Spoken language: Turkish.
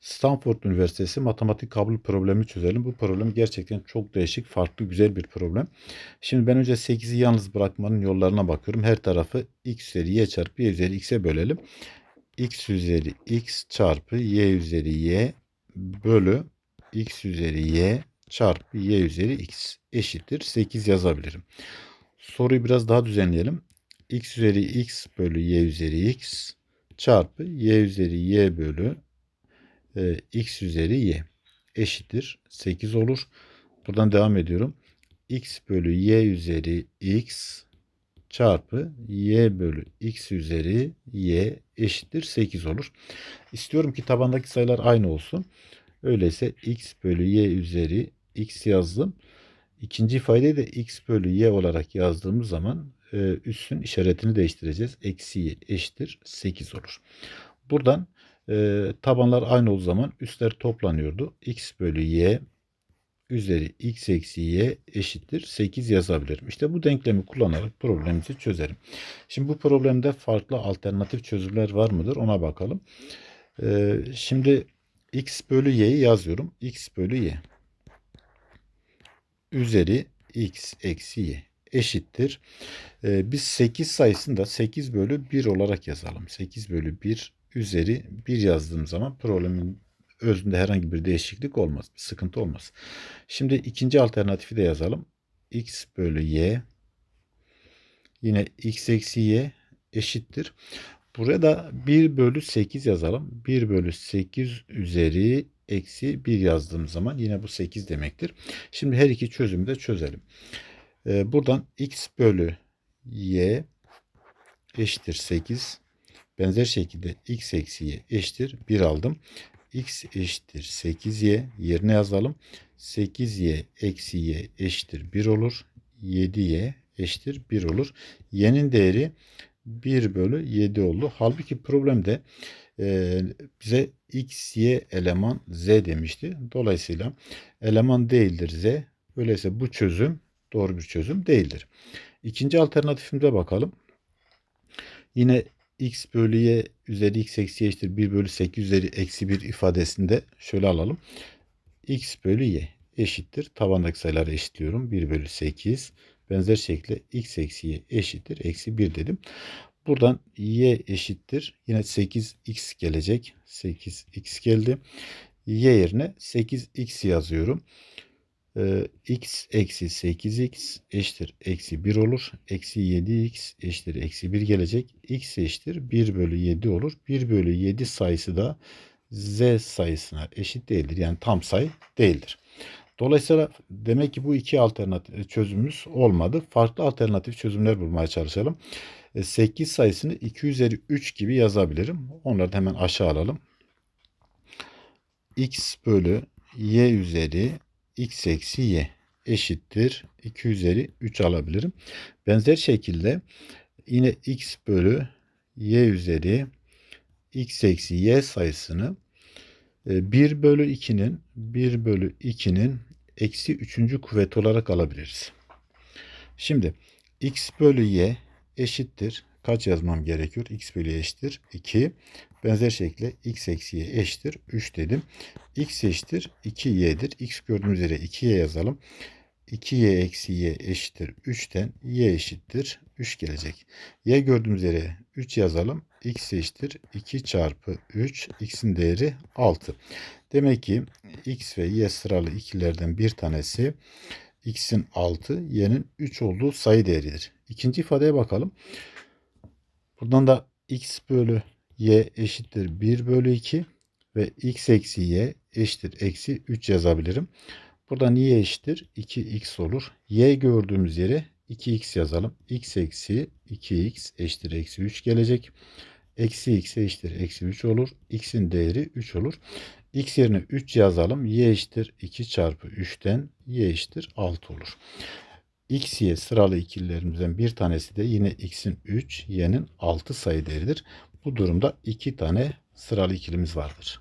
Stanford Üniversitesi matematik kabul problemi çözelim. Bu problem gerçekten çok değişik, farklı, güzel bir problem. Şimdi ben önce 8'i yalnız bırakmanın yollarına bakıyorum. Her tarafı x üzeri y çarpı y üzeri x'e bölelim. x üzeri x çarpı y üzeri y bölü x üzeri y çarpı y üzeri x eşittir. 8 yazabilirim. Soruyu biraz daha düzenleyelim. x üzeri x bölü y üzeri x çarpı y üzeri y bölü e, x üzeri y eşittir 8 olur. Buradan devam ediyorum. x bölü y üzeri x çarpı y bölü x üzeri y eşittir 8 olur. İstiyorum ki tabandaki sayılar aynı olsun. Öyleyse x bölü y üzeri x yazdım. İkinci ifadeyi de x bölü y olarak yazdığımız zaman e, üssün işaretini değiştireceğiz. Eksi y eşittir 8 olur. Buradan e, tabanlar aynı olduğu zaman üstler toplanıyordu. x bölü y üzeri x eksi y eşittir 8 yazabilirim. İşte bu denklemi kullanarak problemimizi çözerim. Şimdi bu problemde farklı alternatif çözümler var mıdır ona bakalım. E, şimdi x bölü y'yi yazıyorum. x bölü y üzeri x eksi y eşittir. Ee, biz 8 sayısını da 8 bölü 1 olarak yazalım. 8 bölü 1 üzeri 1 yazdığım zaman problemin özünde herhangi bir değişiklik olmaz. Bir sıkıntı olmaz. Şimdi ikinci alternatifi de yazalım. x bölü y yine x eksi y eşittir. Buraya da 1 bölü 8 yazalım. 1 bölü 8 üzeri eksi 1 yazdığım zaman yine bu 8 demektir. Şimdi her iki çözümü de çözelim. Ee, buradan x bölü y eşittir 8. Benzer şekilde x eksi y eşittir 1 aldım. x eşittir 8y yerine yazalım. 8y eksi y eşittir 1 olur. 7y eşittir 1 olur. y'nin değeri 1 bölü 7 oldu. Halbuki problemde e, bize x, y eleman z demişti. Dolayısıyla eleman değildir z. Öyleyse bu çözüm doğru bir çözüm değildir. İkinci alternatifimize bakalım. Yine x bölü y üzeri x eksi y eşittir 1 bölü 8 üzeri eksi 1 ifadesinde şöyle alalım. x bölü y eşittir. Tabandaki sayıları eşitliyorum. 1 bölü 8 benzer şekilde x eksi y eşittir. Eksi 1 dedim. Buradan y eşittir. Yine 8x gelecek. 8x geldi. y yerine 8x yazıyorum. Ee, x eksi 8x eşittir. Eksi 1 olur. Eksi 7x eşittir. Eksi 1 gelecek. x eşittir. 1 bölü 7 olur. 1 bölü 7 sayısı da z sayısına eşit değildir. Yani tam sayı değildir. Dolayısıyla demek ki bu iki alternatif çözümümüz olmadı. Farklı alternatif çözümler bulmaya çalışalım. 8 e, sayısını 2 üzeri 3 gibi yazabilirim. Onları da hemen aşağı alalım. x bölü y üzeri x eksi y eşittir. 2 üzeri 3 alabilirim. Benzer şekilde yine x bölü y üzeri x eksi y sayısını 1 e, bölü 2'nin 1 bölü 2'nin eksi 3. kuvvet olarak alabiliriz. Şimdi x bölü y eşittir. Kaç yazmam gerekiyor? x bölü y eşittir 2. Benzer şekilde x eksi y eşittir 3 dedim. x eşittir 2y'dir. x gördüğümüz üzere 2y yazalım. 2y eksi y eşittir 3'ten y eşittir 3 gelecek. y gördüğümüz üzere 3 yazalım. x eşittir 2 çarpı 3. x'in değeri 6. Demek ki x ve y sıralı ikilerden bir tanesi x'in 6, y'nin 3 olduğu sayı değeridir. İkinci ifadeye bakalım. Buradan da x bölü y eşittir 1 bölü 2 ve x eksi y eşittir eksi 3 yazabilirim. Buradan y eşittir 2x olur. y gördüğümüz yere 2x yazalım. x eksi 2x eşittir eksi 3 gelecek. Eksi x eşittir eksi 3 olur. x'in değeri 3 olur. x yerine 3 yazalım. y eşittir 2 çarpı 3'ten y eşittir 6 olur. x, y sıralı ikililerimizden bir tanesi de yine x'in 3, y'nin 6 sayı değeridir. Bu durumda iki tane sıralı ikilimiz vardır.